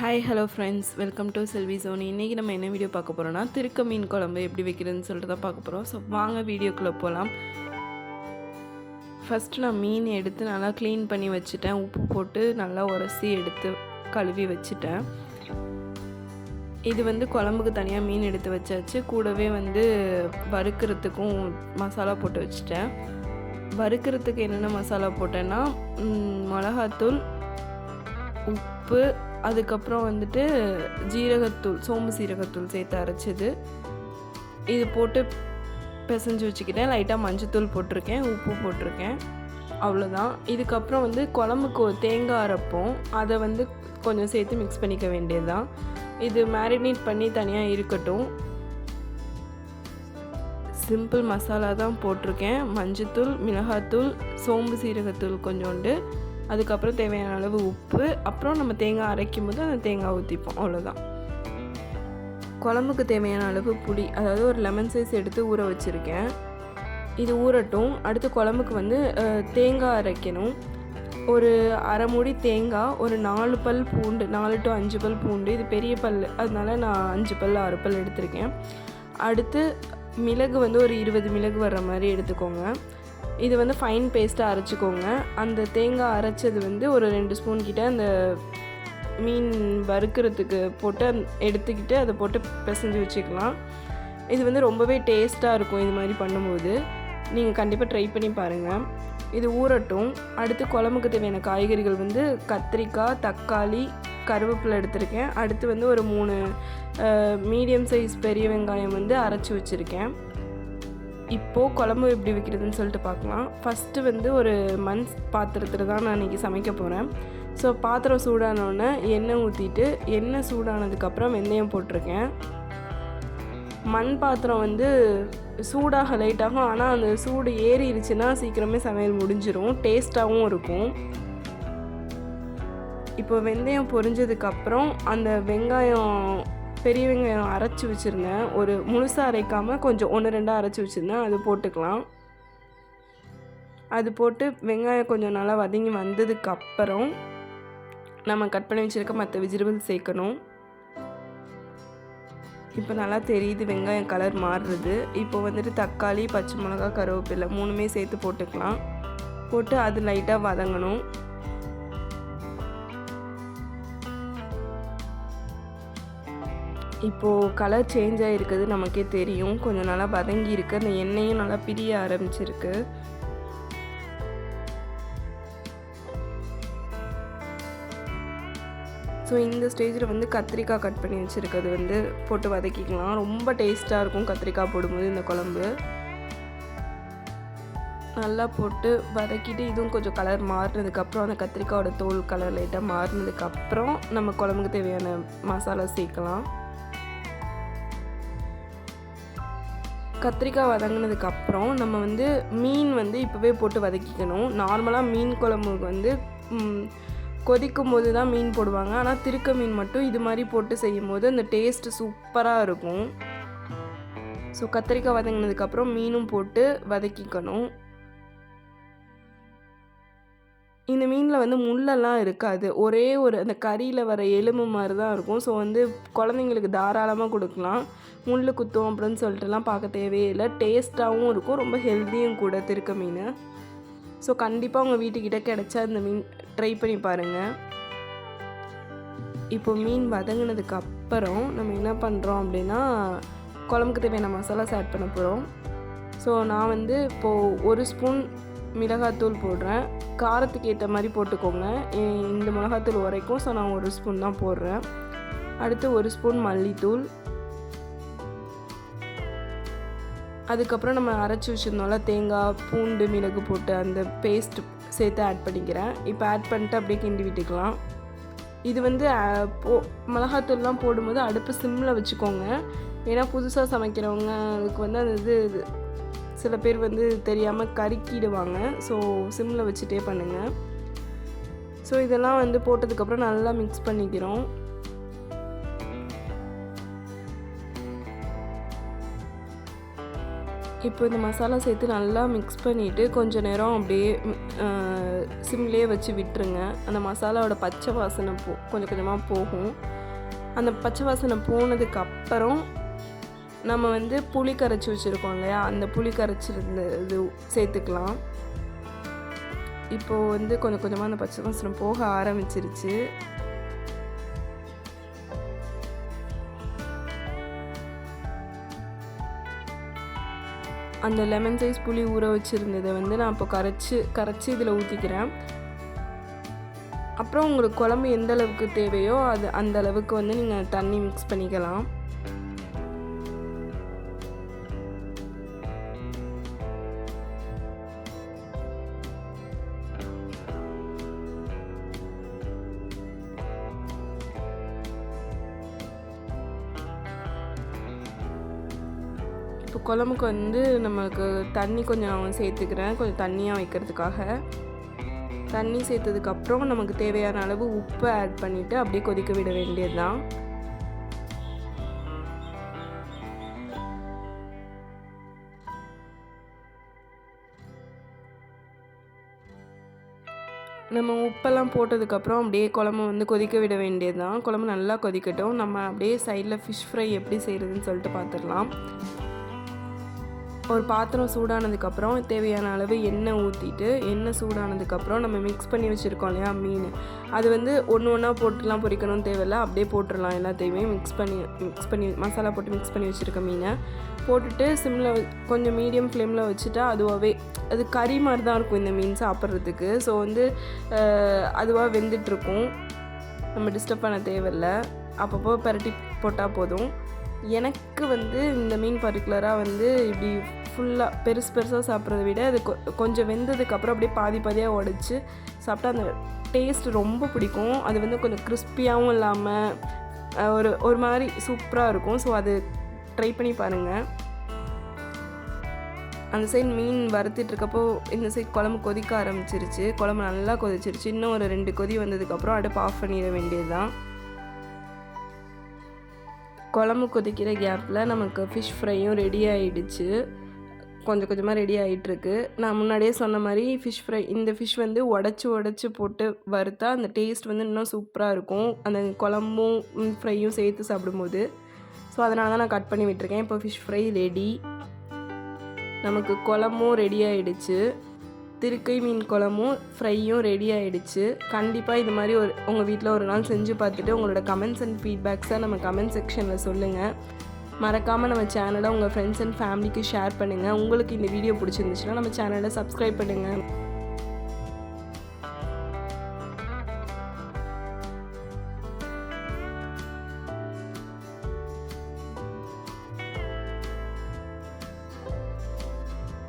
Hi hello friends welcome to Selvi Soni இன்றைக்கி நம்ம என்ன வீடியோ பார்க்க போகிறோம்னா திருக்க மீன் குழம்பு எப்படி வைக்கிறதுன்னு சொல்லிட்டு தான் பார்க்க போகிறோம் ஸோ வாங்க வீடியோக்குள்ளே போகலாம் ஃபஸ்ட்டு நான் மீன் எடுத்து நல்லா க்ளீன் பண்ணி வச்சுட்டேன். உப்பு போட்டு நல்லா உரசி எடுத்து கழுவி வச்சுட்டேன். இது வந்து குழம்புக்கு தனியாக மீன் எடுத்து வச்சாச்சு. கூடவே வந்து வறுக்கிறதுக்கும் மசாலா போட்டு வச்சுட்டேன். வறுக்கிறதுக்கு என்னென்ன மசாலா போட்டேன்னா மிளகாத்தூள் உப்பு அதுக்கப்புறம் வந்துட்டு ஜீரகத்தூள் சோம்பு சீரகத்தூள் சேர்த்து அரைச்சது. இது போட்டு பிசைஞ்சு வச்சுக்கிட்டேன். லைட்டாக மஞ்சத்தூள் போட்டிருக்கேன் உப்பு போட்டிருக்கேன். அவ்வளோதான் இதுக்கப்புறம் வந்து குழம்புக்கு ஒரு தேங்காய் அரைப்போம். அதை வந்து கொஞ்சம் சேர்த்து மிக்ஸ் பண்ணிக்க வேண்டியதுதான். இது மேரினேட் பண்ணி தனியாக இருக்கட்டும். சிம்பிள் மசாலா தான் போட்டிருக்கேன். மஞ்சத்தூள் மிளகாத்தூள் சோம்பு சீரகத்தூள் கொஞ்சோண்டு. அதுக்கப்புறம் தேவையான அளவு உப்பு அப்புறம் நம்ம தேங்காய் அரைக்கும் போது அந்த தேங்காய் ஊற்றிப்போம் அவ்வளோதான் குழம்புக்கு தேவையான அளவு புளி அதாவது ஒரு லெமன் சைஸ் எடுத்து ஊற வச்சுருக்கேன். இது ஊறட்டும். அடுத்து குழம்புக்கு வந்து தேங்காய் அரைக்கணும். ஒரு அரை மூடி தேங்காய் ஒரு நாலு பல் பூண்டு நாலு டு அஞ்சு பல் பூண்டு இது பெரிய பல் அதனால நான் அஞ்சு பல் ஆறு பல் எடுத்திருக்கேன். அடுத்து மிளகு வந்து ஒரு இருபது மிளகு வர்ற மாதிரி எடுத்துக்கோங்க. இது வந்து ஃபைன் பேஸ்ட்டாக அரைச்சிக்கோங்க. அந்த தேங்காய் அரைச்சது வந்து ஒரு ரெண்டு ஸ்பூன் கிட்ட அந்த மீன் வறுக்கிறதுக்கு போட்டு எடுத்துக்கிட்டு அதை போட்டு பிசைஞ்சு வச்சுக்கலாம். இது வந்து ரொம்பவே டேஸ்ட்டாக இருக்கும் இது மாதிரி பண்ணும்போது. நீங்கள் கண்டிப்பாக ட்ரை பண்ணி பாருங்கள் இது ஊறட்டும். அடுத்து குழம்புக்கு தேவையான காய்கறிகள் வந்து கத்திரிக்காய் தக்காளி கருவேப்பிலை எடுத்திருக்கேன். அடுத்து வந்து ஒரு மூணு மீடியம் சைஸ் பெரிய வெங்காயம் வந்து அரைச்சி வச்சுருக்கேன். இப்போது குழம்பு எப்படி வைக்கிறதுன்னு சொல்லிட்டு பார்க்கலாம். ஃபஸ்ட்டு வந்து ஒரு மண் பாத்திரத்தில் தான் நான் இன்றைக்கி சமைக்க போகிறேன் ஸோ பாத்திரம் சூடானோடனே எண்ணெய் ஊற்றிட்டு எண்ணெய் சூடானதுக்கப்புறம் வெந்தயம் போட்டிருக்கேன். மண் பாத்திரம் வந்து சூடாக லைட்டாகும் ஆனால் அந்த சூடு ஏறிடுச்சுன்னா சீக்கிரமே சமையல் முடிஞ்சிடும் டேஸ்ட்டாகவும் இருக்கும். இப்போ வெந்தயம் பொரிஞ்சதுக்கப்புறம் அந்த வெங்காயம் பெரிய வெங்காயம் அரைச்சி வச்சுருந்தேன். ஒரு முழுசாக அரைக்காமல் கொஞ்சம் ஒன்று ரெண்டாக அரைச்சி வச்சுருந்தேன். அது போட்டுக்கலாம். அது போட்டு வெங்காயம் கொஞ்சம் நல்லா வதங்கி வந்ததுக்கப்புறம் நம்ம கட் பண்ணி வச்சுருக்க மற்ற விஜிடபிள்ஸ் சேர்க்கணும். இப்போ நல்லா தெரியுது வெங்காயம் கலர் மாறுறது. இப்போ வந்துட்டு தக்காளி பச்சை மிளகா கருவேப்பிலை மூணுமே சேர்த்து போட்டுக்கலாம். போட்டு அது லைட்டாக வதங்கணும். இப்போது கலர் சேஞ்ச் ஆகிருக்குது நமக்கே தெரியும். கொஞ்சம் நல்லா வதங்கி இருக்கு அந்த எண்ணெயும் நல்லா பிரிய ஆரம்பிச்சிருக்கு. ஸோ இந்த ஸ்டேஜில் வந்து கத்திரிக்காய் கட் பண்ணி வச்சுருக்கிறது வந்து போட்டு வதக்கிக்கலாம். ரொம்ப டேஸ்ட்டாக இருக்கும் கத்திரிக்காய் போடும்போது இந்த குழம்பு. நல்லா போட்டு வதக்கிட்டு இதுவும் கொஞ்சம் கலர் மாறினதுக்கப்புறம் அந்த கத்திரிக்காயோட தோல் கலர் லைட்டாக மாறினதுக்கப்புறம் நம்ம குழம்புக்கு தேவையான மசாலா சேர்க்கலாம். கத்திரிக்காய் வதங்கினதுக்கப்புறம் நம்ம வந்து மீன் வந்து இப்போவே போட்டு வதக்கிக்கணும். நார்மலாக மீன் குழம்புக்கு வந்து கொதிக்கும் போது தான் மீன் போடுவாங்க. ஆனால் திருக்க மீன் மட்டும் இது மாதிரி போட்டு செய்யும்போது அந்த டேஸ்ட்டு சூப்பராக இருக்கும். ஸோ கத்திரிக்காய் வதங்கினதுக்கப்புறம் மீனும் போட்டு வதக்கிக்கணும். இந்த மீனில் வந்து முள்ளெல்லாம் இருக்காது. ஒரே ஒரு அந்த கறியில் வர எலும்பு மாதிரி தான் இருக்கும். ஸோ வந்து குழந்தைங்களுக்கு தாராளமாக கொடுக்கலாம். முள் குத்தும் அப்படின்னு சொல்லிட்டுலாம் பார்க்க தேவையே இல்லை. டேஸ்ட்டாகவும் இருக்கும். ரொம்ப ஹெல்த்தியும் கூட திருக்க மீன். ஸோ கண்டிப்பாக உங்கள் வீட்டுக்கிட்ட கிடச்சா இந்த மீன் ட்ரை பண்ணி பாருங்கள் இப்போ மீன் வதங்கினதுக்கு அப்புறம் நம்ம என்ன பண்ணுறோம் அப்படின்னா குழம்புக்கு தேவையான மசாலாஸ் ஆட் பண்ண போகிறோம் ஸோ நான் வந்து இப்போது ஒரு ஸ்பூன் மிளகாத்தூள் போடுறேன். காரத்துக்கு ஏற்ற மாதிரி போட்டுக்கோங்க. இந்த மிளகாத்தூள் வரைக்கும் ஸோ நான் ஒரு ஸ்பூன் தான் போடுறேன். அடுத்து ஒரு ஸ்பூன் மல்லித்தூள். அதுக்கப்புறம் நம்ம அரைச்சி வச்சுருந்தோம்ல தேங்காய் பூண்டு மிளகு போட்டு அந்த பேஸ்ட் சேர்த்து ஆட் பண்ணிக்கிறேன். இப்போ ஆட் பண்ணிட்டு அப்படியே கிண்டி விட்டுக்கலாம். இது வந்து போ மிளகாத்தூள்லாம் போடும்போது அடுப்பு சிம்மில் வச்சுக்கோங்க. ஏன்னா புதுசாக சமைக்கிறவங்களுக்கு வந்து அந்த இது இது சில பேர் வந்து தெரியாமல் கருக்கிடுவாங்க. ஸோ சிம்மில் வச்சுட்டே பண்ணுங்கள் ஸோ இதெல்லாம் வந்து போட்டதுக்கப்புறம் நல்லா மிக்ஸ் பண்ணிக்கிறோம். இப்போ இந்த மசாலா சேர்த்து நல்லா மிக்ஸ் பண்ணிவிட்டு கொஞ்ச நேரம் அப்படியே சிம்லேயே வச்சு விட்டுருங்க. அந்த மசாலாவோட பச்சை வாசனை போ கொஞ்சம் கொஞ்சமாக போகும். அந்த பச்சை வாசனை போனதுக்கப்புறம் நம்ம வந்து புளி கரைச்சி வச்சுருக்கோம் இல்லையா? அந்த புளி கரைச்சிருந்த இது சேர்த்துக்கலாம். இப்போது வந்து கொஞ்சம் கொஞ்சமாக அந்த பச்சை வாசனை போக ஆரம்பிச்சிருச்சு. அந்த லெமன் சைஸ் புளி ஊற வச்சுருந்ததை வந்து நான் இப்போ கரைச்சி கரைச்சி இதில் ஊற்றிக்கிறேன் அப்புறம் உங்களுக்கு குழம்பு எந்த அளவுக்கு தேவையோ அது அந்த அளவுக்கு வந்து நீங்கள் தண்ணி மிக்ஸ் பண்ணிக்கலாம். குழம்புக்கு வந்து நமக்கு தண்ணி கொஞ்சம் சேர்த்துக்கிறேன். கொஞ்சம் தண்ணியாக வைக்கிறதுக்காக. தண்ணி சேர்த்ததுக்கப்புறம் நமக்கு தேவையான அளவு உப்பு ஆட் பண்ணிவிட்டு அப்படியே கொதிக்க விட வேண்டியது தான் நம்ம உப்பெல்லாம் போட்டதுக்கப்புறம் அப்படியே குழம்பு வந்து கொதிக்க விட வேண்டியது தான் குழம்பு நல்லா கொதிக்கட்டும். நம்ம அப்படியே சைடில் ஃபிஷ் ஃப்ரை எப்படி செய்கிறதுன்னு சொல்லிட்டு பார்த்துடலாம் ஒரு பாத்திரம் சூடானதுக்கப்புறம் தேவையான அளவு எண்ணெய் ஊற்றிட்டு எண்ணெய் சூடானதுக்கப்புறம் நம்ம மிக்ஸ் பண்ணி வச்சுருக்கோம் இல்லையா மீன். அது வந்து ஒன்று ஒன்றா போட்டுலாம் பொரிக்கணும்னு தேவையில்ல. அப்படியே போட்டுடலாம் எல்லாத்தையுமே மிக்ஸ் பண்ணி மிக்ஸ் பண்ணி மசாலா போட்டு மிக்ஸ் பண்ணி வச்சுருக்க மீனை. போட்டுட்டு சிம்மில் கொஞ்சம் மீடியம் ஃப்ளேமில் வச்சுட்டா அதுவாகவே அது கறி மாதிரி தான் இருக்கும் இந்த மீன் சாப்பிட்றதுக்கு. ஸோ வந்து அதுவாக வெந்துட்டுருக்கும். நம்ம டிஸ்டர்ப் பண்ண தேவையில்லை. அப்பப்போ பரட்டி போட்டால் போதும். எனக்கு வந்து இந்த மீன் பர்டிகுலராக வந்து இப்படி ஃபுல்லாக பெருசு பெருசாக சாப்பிட்றத விட அது கொ கொஞ்சம் வெந்ததுக்கப்புறம் அப்படியே பாதி பாதியாக உடச்சி சாப்பிட்டா அந்த டேஸ்ட் ரொம்ப பிடிக்கும். அது வந்து கொஞ்சம் கிறிஸ்பியாகவும் இல்லாமல் ஒரு ஒரு மாதிரி சூப்பராக இருக்கும். ஸோ அது ட்ரை பண்ணி பாருங்கள் அந்த சைடு மீன் வறுத்துட்ருக்கப்போ இந்த சைடு குழம்பு கொதிக்க ஆரம்பிச்சிருச்சு. குழம்பு நல்லா கொதிச்சிருச்சு. இன்னும் ஒரு ரெண்டு கொதி வந்ததுக்கப்புறம் அடுப்பு ஆஃப் பண்ணிட வேண்டியது தான் குழம்பு கொதிக்கிற கேப்பில் நமக்கு ஃபிஷ் ஃப்ரையும் ரெடி ஆகிடுச்சு கொஞ்சம் கொஞ்சமாக ரெடி ஆகிட்டுருக்கு நான் முன்னாடியே சொன்ன மாதிரி ஃபிஷ் ஃப்ரை இந்த ஃபிஷ் வந்து உடச்சி உடச்சி போட்டு வறுத்தா அந்த டேஸ்ட் வந்து இன்னும் சூப்பராக இருக்கும். அந்த குழம்பும் ஃப்ரையும் சேர்த்து சாப்பிடும்போது. ஸோ அதனால தான் நான் கட் பண்ணி விட்டுருக்கேன். இப்போ ஃபிஷ் ஃப்ரை ரெடி நமக்கு குழம்பும் ரெடி ஆகிடுச்சு திருக்கை மீன் குழம்பும் ஃப்ரையும் ரெடி ஆகிடுச்சு கண்டிப்பாக இது மாதிரி ஒரு உங்கள் வீட்டில் ஒரு நாள் செஞ்சு பார்த்துட்டு உங்களோட கமெண்ட்ஸ் அண்ட் ஃபீட்பேக்ஸை நம்ம கமெண்ட் செக்ஷனில் சொல்லுங்கள் மறக்காமல் நம்ம சேனலை உங்கள் ஃப்ரெண்ட்ஸ் அண்ட் ஃபேமிலிக்கு ஷேர் பண்ணுங்கள் உங்களுக்கு இந்த வீடியோ பிடிச்சிருந்துச்சுன்னா நம்ம சேனலை சப்ஸ்கிரைப் பண்ணுங்கள்